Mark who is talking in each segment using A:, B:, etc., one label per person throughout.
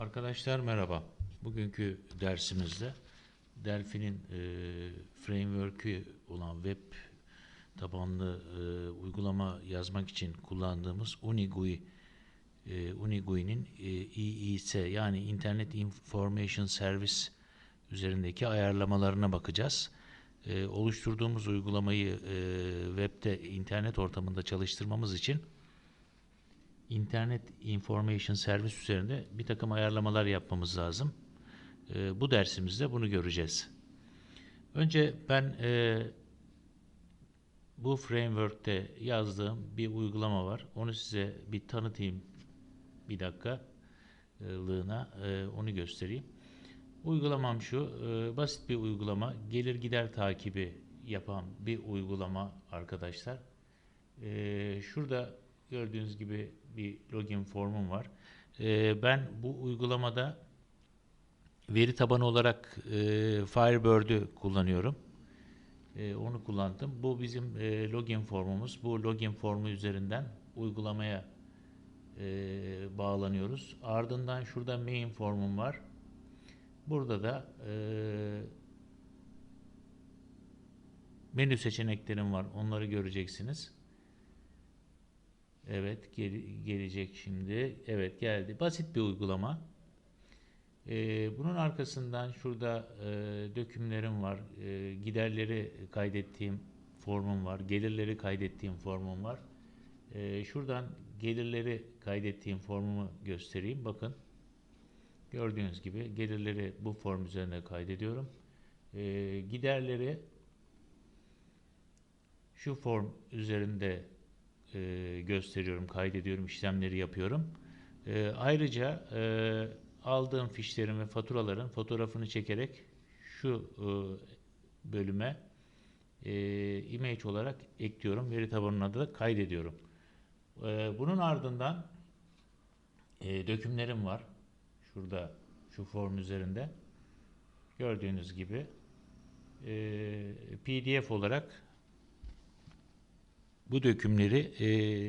A: Arkadaşlar merhaba. Bugünkü dersimizde Delphi'nin e, framework'ü olan web tabanlı e, uygulama yazmak için kullandığımız UniGUI e, UniGUI'nin e, IIS yani Internet Information Service üzerindeki ayarlamalarına bakacağız. E, oluşturduğumuz uygulamayı e, webde internet ortamında çalıştırmamız için Internet Information Service üzerinde bir takım ayarlamalar yapmamız lazım. Ee, bu dersimizde bunu göreceğiz. Önce ben e, bu framework'te yazdığım bir uygulama var. Onu size bir tanıtayım bir dakika e, lığına e, onu göstereyim. Uygulamam şu, e, basit bir uygulama, gelir gider takibi yapan bir uygulama arkadaşlar. E, şurada gördüğünüz gibi bir login formum var. E, ben bu uygulamada veri tabanı olarak e, Firebird'ü kullanıyorum. E, onu kullandım. Bu bizim e, login formumuz. Bu login formu üzerinden uygulamaya e, bağlanıyoruz. Ardından şurada main formum var. Burada da e, menü seçeneklerim var. Onları göreceksiniz. Evet gel- gelecek şimdi. Evet geldi. Basit bir uygulama. Ee, bunun arkasından şurada e, dökümlerim var. E, giderleri kaydettiğim formum var. Gelirleri kaydettiğim formum var. E, şuradan gelirleri kaydettiğim formumu göstereyim. Bakın. Gördüğünüz gibi gelirleri bu form üzerine kaydediyorum. E, giderleri şu form üzerinde e, gösteriyorum, kaydediyorum, işlemleri yapıyorum. E, ayrıca e, aldığım fişlerin ve faturaların fotoğrafını çekerek şu e, bölüme e, image olarak ekliyorum. Veri tabanına da kaydediyorum. E, bunun ardından e, dökümlerim var. Şurada şu form üzerinde. Gördüğünüz gibi e, PDF olarak bu dökümleri e,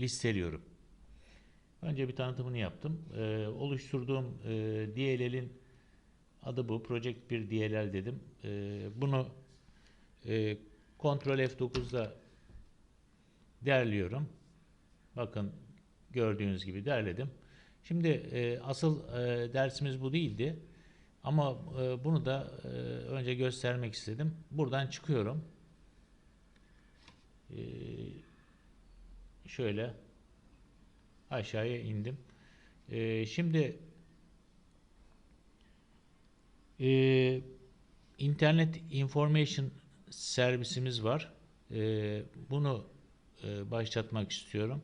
A: listeliyorum. Önce bir tanıtımını yaptım. E, oluşturduğum e, DLL'in adı bu. Project 1 DLL dedim. E, bunu e, Ctrl F9'da derliyorum. Bakın gördüğünüz gibi derledim. Şimdi e, asıl e, dersimiz bu değildi. Ama e, bunu da e, önce göstermek istedim. Buradan çıkıyorum. E, şöyle aşağıya indim. Ee, şimdi e, internet information servisimiz var. Ee, bunu e, başlatmak istiyorum.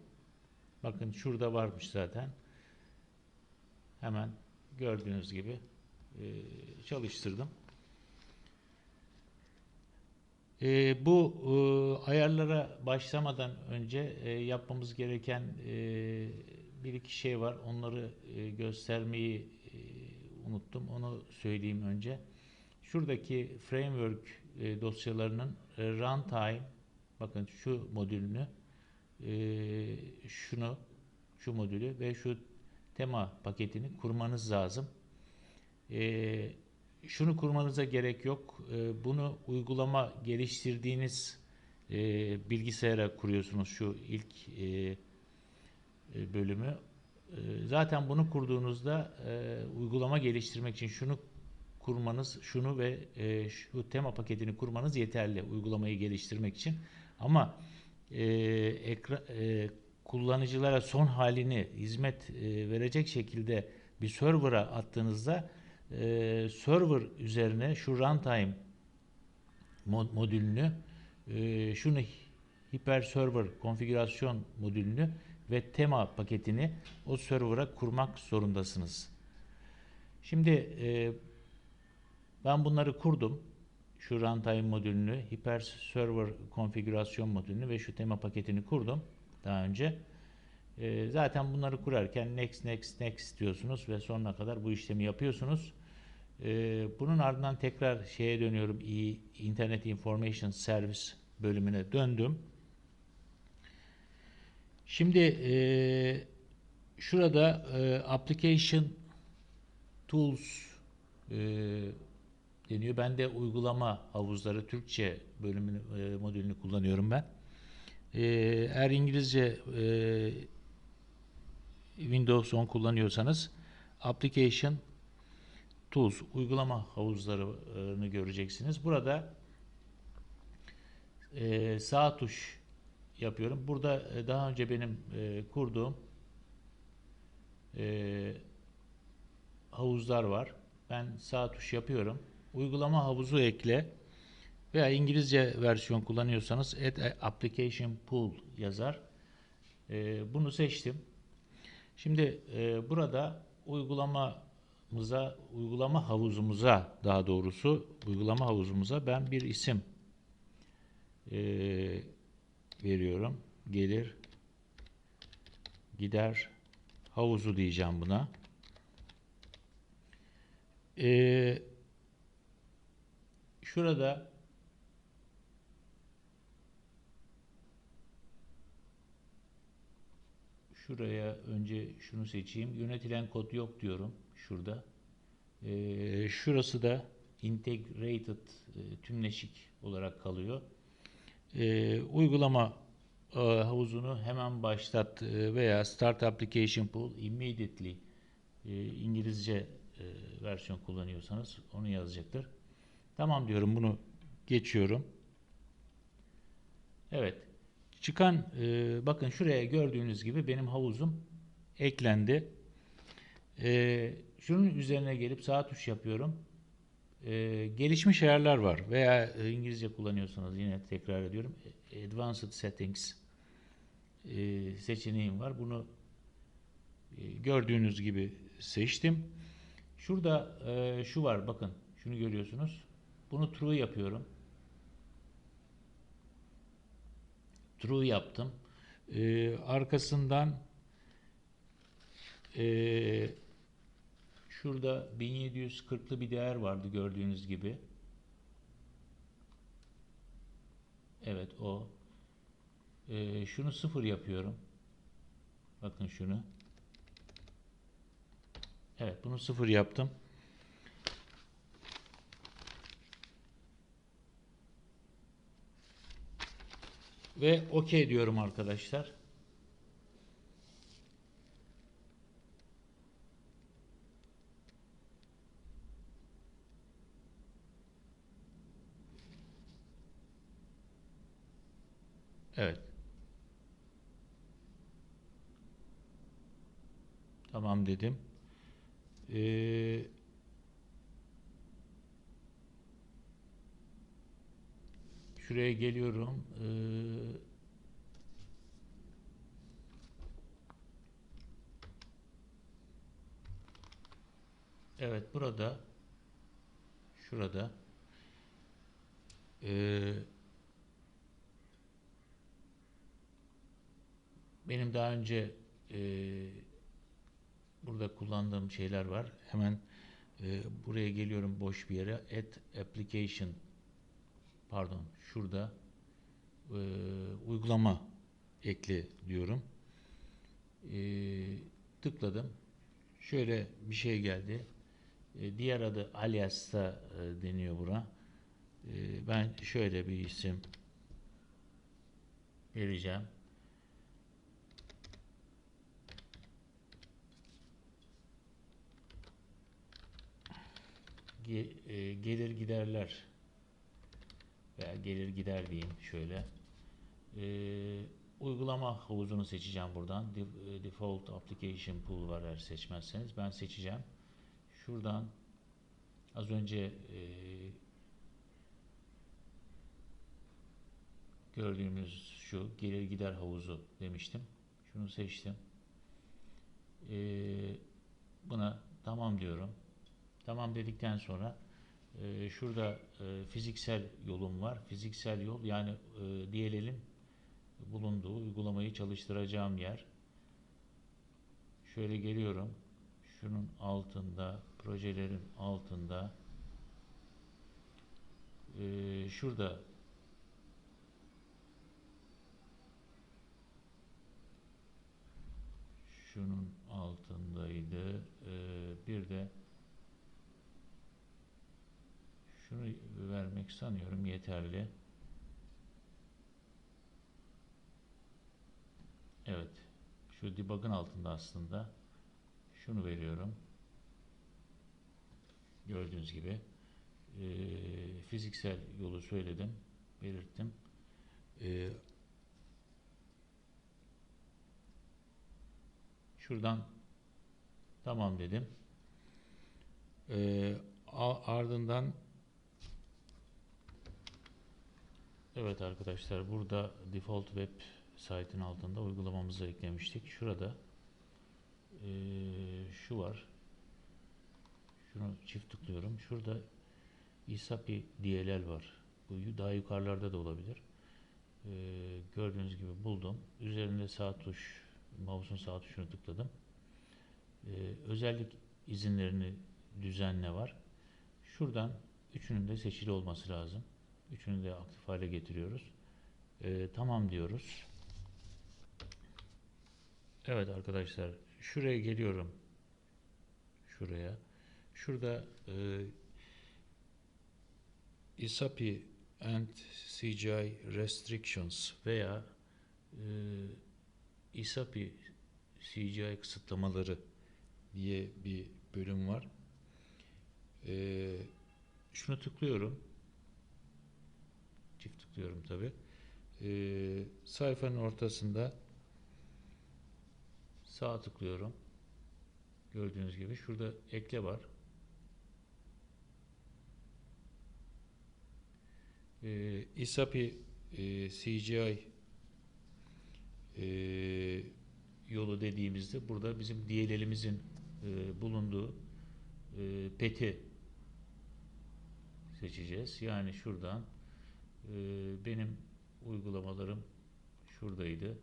A: Bakın şurada varmış zaten. Hemen gördüğünüz gibi e, çalıştırdım. E, bu e, ayarlara başlamadan önce e, yapmamız gereken e, bir iki şey var. Onları e, göstermeyi e, unuttum. Onu söyleyeyim önce. Şuradaki framework e, dosyalarının e, runtime bakın şu modülünü e, şunu şu modülü ve şu tema paketini kurmanız lazım. E, şunu kurmanıza gerek yok. E, bunu uygulama geliştirdiğiniz e, bilgisayara kuruyorsunuz şu ilk e, e, bölümü. E, zaten bunu kurduğunuzda uygulama geliştirmek için şunu kurmanız, şunu ve şu tema paketini kurmanız yeterli uygulamayı geliştirmek için. Ama e, kullanıcılara son halini hizmet verecek şekilde bir server'a attığınızda e, server üzerine şu runtime mod, modülünü e, şunu hiper server konfigürasyon modülünü ve tema paketini o server'a kurmak zorundasınız. Şimdi e, ben bunları kurdum. Şu runtime modülünü, hiper server konfigürasyon modülünü ve şu tema paketini kurdum daha önce. E, zaten bunları kurarken next next next diyorsunuz ve sonuna kadar bu işlemi yapıyorsunuz. E, bunun ardından tekrar şeye dönüyorum. Internet Information Service bölümüne döndüm. Şimdi e, şurada e, application tools e, deniyor. Ben de uygulama havuzları Türkçe bölümünü e, modülünü kullanıyorum ben. E, eğer İngilizce e, Windows 10 kullanıyorsanız Application Tools uygulama havuzlarını göreceksiniz. Burada e, sağ tuş yapıyorum. Burada e, daha önce benim e, kurduğum e, havuzlar var. Ben sağ tuş yapıyorum. Uygulama havuzu ekle veya İngilizce versiyon kullanıyorsanız Add Application Pool yazar. E, bunu seçtim. Şimdi e, burada uygulamamıza, uygulama havuzumuza daha doğrusu uygulama havuzumuza ben bir isim e, veriyorum. Gelir, gider, havuzu diyeceğim buna. E, şurada Şuraya önce şunu seçeyim. Yönetilen kod yok diyorum. Şurada. Ee, şurası da integrated e, tümleşik olarak kalıyor. Ee, uygulama e, havuzunu hemen başlat e, veya start application pool immediately İngilizce versiyon kullanıyorsanız onu yazacaktır. Tamam diyorum bunu geçiyorum. Evet. Çıkan e, bakın şuraya gördüğünüz gibi benim havuzum eklendi. E, şunun üzerine gelip sağ tuş yapıyorum. E, gelişmiş ayarlar var veya e, İngilizce kullanıyorsanız yine tekrar ediyorum. Advanced Settings e, seçeneğim var. Bunu e, gördüğünüz gibi seçtim. Şurada e, şu var bakın şunu görüyorsunuz. Bunu true yapıyorum. True yaptım. Ee, arkasından e, şurada 1740'lı bir değer vardı gördüğünüz gibi. Evet o. Ee, şunu sıfır yapıyorum. Bakın şunu. Evet bunu sıfır yaptım. Ve OK diyorum arkadaşlar. Evet. Tamam dedim. Ee, Şuraya geliyorum. Ee, evet burada şurada ee, benim daha önce ee, burada kullandığım şeyler var. Hemen e, buraya geliyorum boş bir yere. Add application pardon şurada e, uygulama ekle diyorum. E, tıkladım. Şöyle bir şey geldi. E, diğer adı alias da e, deniyor buna. E, ben şöyle bir isim vereceğim. E, gelir giderler veya gelir gider diyeyim şöyle. Ee, uygulama havuzunu seçeceğim buradan. E, default Application Pool var eğer seçmezseniz. Ben seçeceğim. Şuradan az önce e, gördüğümüz şu gelir gider havuzu demiştim. Şunu seçtim. Ee, buna tamam diyorum. Tamam dedikten sonra e, şurada e, fiziksel yolum var. Fiziksel yol yani e, DLL'in bulunduğu uygulamayı çalıştıracağım yer. Şöyle geliyorum. Şunun altında, projelerin altında e, şurada şunun altındaydı. E, bir de Şunu vermek sanıyorum yeterli. Evet. Şu debug'ın altında aslında şunu veriyorum. Gördüğünüz gibi eee, fiziksel yolu söyledim, belirttim. Eee, şuradan tamam dedim. A- ardından evet arkadaşlar burada default web site'in altında uygulamamızı eklemiştik. Şurada eee, şu var. Şunu çift tıklıyorum. Şurada ISAPI DLL var. Bu daha yukarılarda da olabilir. Ee, gördüğünüz gibi buldum. Üzerinde sağ tuş, mouse'un sağ tuşunu tıkladım. Ee, özellik izinlerini düzenle var. Şuradan üçünün de seçili olması lazım. Üçünü de aktif hale getiriyoruz. Ee, tamam diyoruz. Evet arkadaşlar şuraya geliyorum. Şuraya. Şurada e, ISAPI and CGI Restrictions veya e, ISAPI CGI kısıtlamaları diye bir bölüm var. E, şunu tıklıyorum. Tıklıyorum tabi. E, sayfanın ortasında sağ tıklıyorum. Gördüğünüz gibi şurada ekle var. e, ISAPI e, CGI e, yolu dediğimizde burada bizim DLL'imizin e, bulunduğu e, peti seçeceğiz. Yani şuradan e, benim uygulamalarım şuradaydı.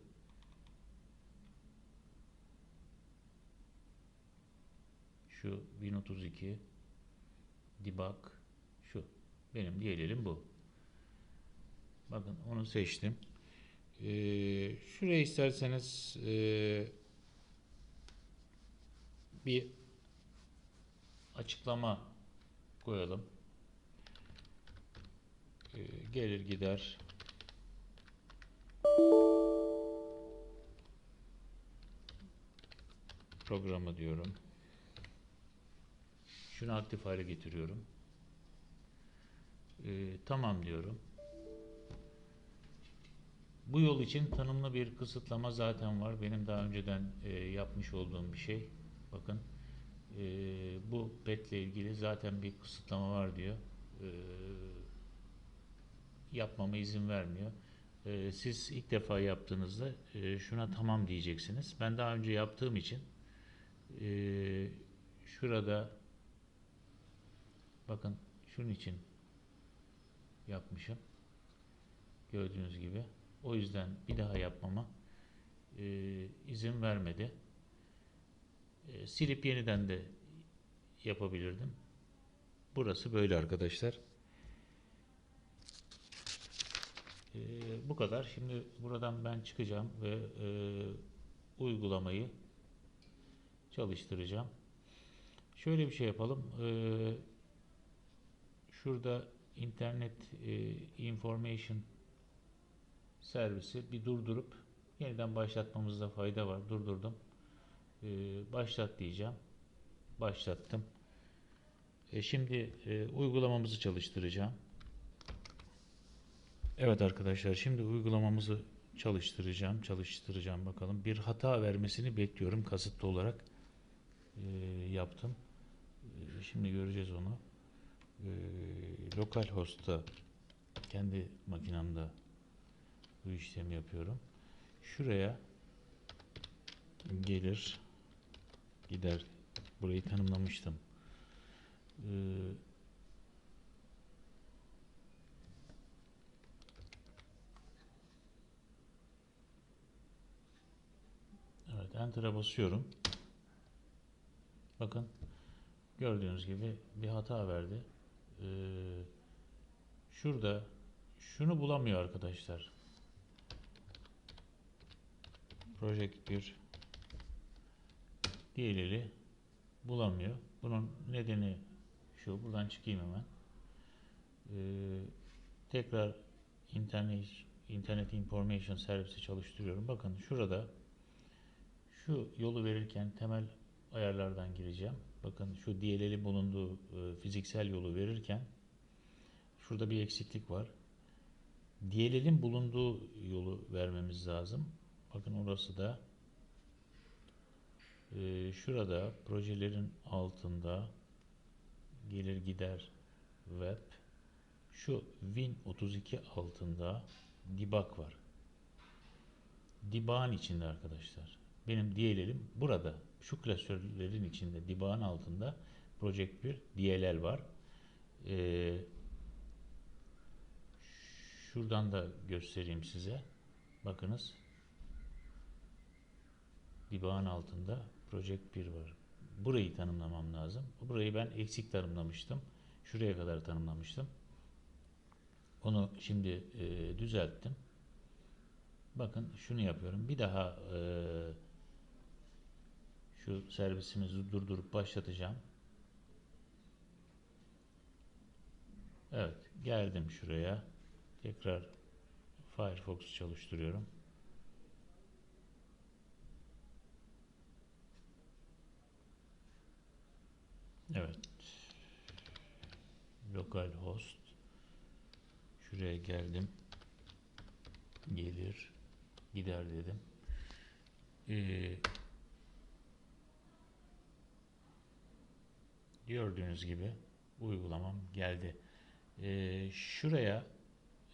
A: Şu 1032 debug şu. Benim DLL'im bu. Bakın onu seçtim. Ee, şuraya isterseniz e, bir açıklama koyalım. Ee, gelir gider programı diyorum. Şunu aktif hale getiriyorum. Ee, tamam diyorum. Bu yol için tanımlı bir kısıtlama zaten var. Benim daha önceden e, yapmış olduğum bir şey. Bakın e, bu petle ilgili zaten bir kısıtlama var diyor. E, yapmama izin vermiyor. E, siz ilk defa yaptığınızda e, şuna tamam diyeceksiniz. Ben daha önce yaptığım için e, şurada bakın şunun için yapmışım. Gördüğünüz gibi. O yüzden bir daha yapmama e, izin vermedi. E, silip yeniden de yapabilirdim. Burası böyle arkadaşlar. E, bu kadar. Şimdi buradan ben çıkacağım ve e, uygulamayı çalıştıracağım. Şöyle bir şey yapalım. E, şurada internet e, information servisi bir durdurup yeniden başlatmamızda fayda var. Durdurdum. Ee, başlat diyeceğim. Başlattım. E, şimdi e, uygulamamızı çalıştıracağım. Evet arkadaşlar şimdi uygulamamızı çalıştıracağım. Çalıştıracağım bakalım. Bir hata vermesini bekliyorum. Kasıtlı olarak e, yaptım. E, şimdi göreceğiz onu. E, localhost'ta kendi makinamda bu işlemi yapıyorum. Şuraya gelir gider burayı tanımlamıştım. Ee, evet enter'a basıyorum. Bakın gördüğünüz gibi bir hata verdi. Ee, şurada şunu bulamıyor arkadaşlar. Project 1 diğerleri bulamıyor. Bunun nedeni şu. Buradan çıkayım hemen. Ee, tekrar internet internet information servisi çalıştırıyorum. Bakın şurada şu yolu verirken temel ayarlardan gireceğim. Bakın şu DLL'i bulunduğu e, fiziksel yolu verirken şurada bir eksiklik var. DLL'in bulunduğu yolu vermemiz lazım. Bakın orası da e, şurada projelerin altında gelir gider web şu Win 32 altında debug var. Debug'ın içinde arkadaşlar. Benim DLL'im burada. Şu klasörlerin içinde debug'ın altında Project 1 DLL var. Ee, şuradan da göstereyim size. Bakınız. Debug'ın altında Project 1 var. Burayı tanımlamam lazım. Burayı ben eksik tanımlamıştım. Şuraya kadar tanımlamıştım. Onu şimdi e, düzelttim. Bakın şunu yapıyorum. Bir daha e, şu servisimizi durdurup başlatacağım. Evet. Geldim şuraya. Tekrar Firefox çalıştırıyorum. Evet. Localhost Şuraya geldim. Gelir. Gider dedim. Ee, gördüğünüz gibi uygulamam geldi. Ee, şuraya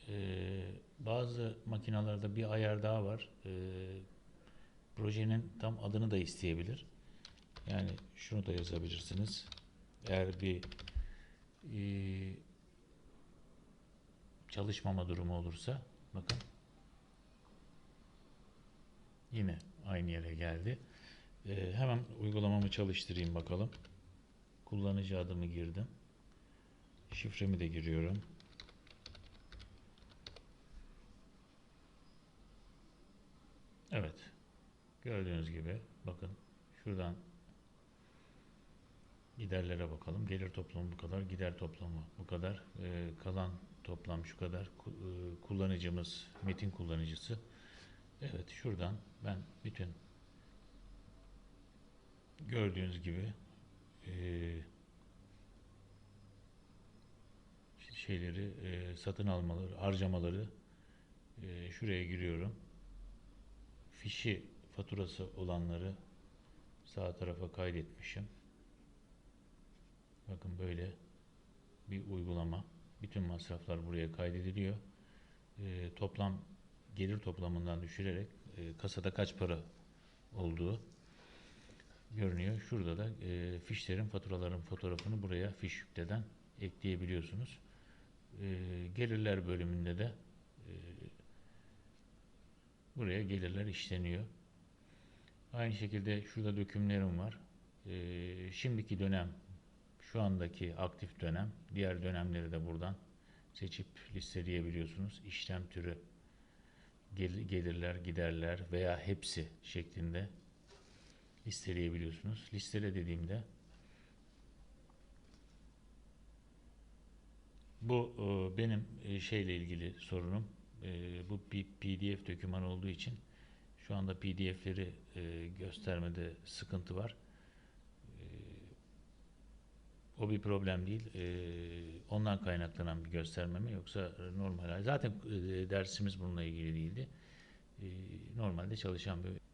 A: e, bazı makinalarda bir ayar daha var. Ee, projenin tam adını da isteyebilir. Yani şunu da yazabilirsiniz. Eğer bir e, çalışmama durumu olursa bakın yine aynı yere geldi. Ee, hemen uygulamamı çalıştırayım bakalım. Kullanıcı adımı girdim. Şifremi de giriyorum. Evet. Gördüğünüz gibi bakın şuradan giderlere bakalım. Gelir toplamı bu kadar, gider toplamı bu kadar. Ee, kalan toplam şu kadar. E, Kullanıcımız, metin kullanıcısı. Evet şuradan ben bütün gördüğünüz gibi e, şeyleri e, satın almaları, harcamaları e, şuraya giriyorum. Fişi faturası olanları sağ tarafa kaydetmişim. Bakın böyle bir uygulama. Bütün masraflar buraya kaydediliyor. Ee, toplam gelir toplamından düşürerek e, kasada kaç para olduğu görünüyor. Şurada da e, fişlerin, faturaların fotoğrafını buraya fiş yükleden ekleyebiliyorsunuz. E, gelirler bölümünde de e, buraya gelirler işleniyor. Aynı şekilde şurada dökümlerim var. E, şimdiki dönem şu andaki aktif dönem, diğer dönemleri de buradan seçip listeleyebiliyorsunuz. İşlem türü gel- gelirler, giderler veya hepsi şeklinde listeleyebiliyorsunuz. Listele dediğimde bu e, benim e, şeyle ilgili sorunum. E, bu bir PDF doküman olduğu için şu anda PDF'leri göstermede sıkıntı var. O bir problem değil. Ondan kaynaklanan bir göstermeme yoksa normal. Zaten dersimiz bununla ilgili değildi. Normalde çalışan bir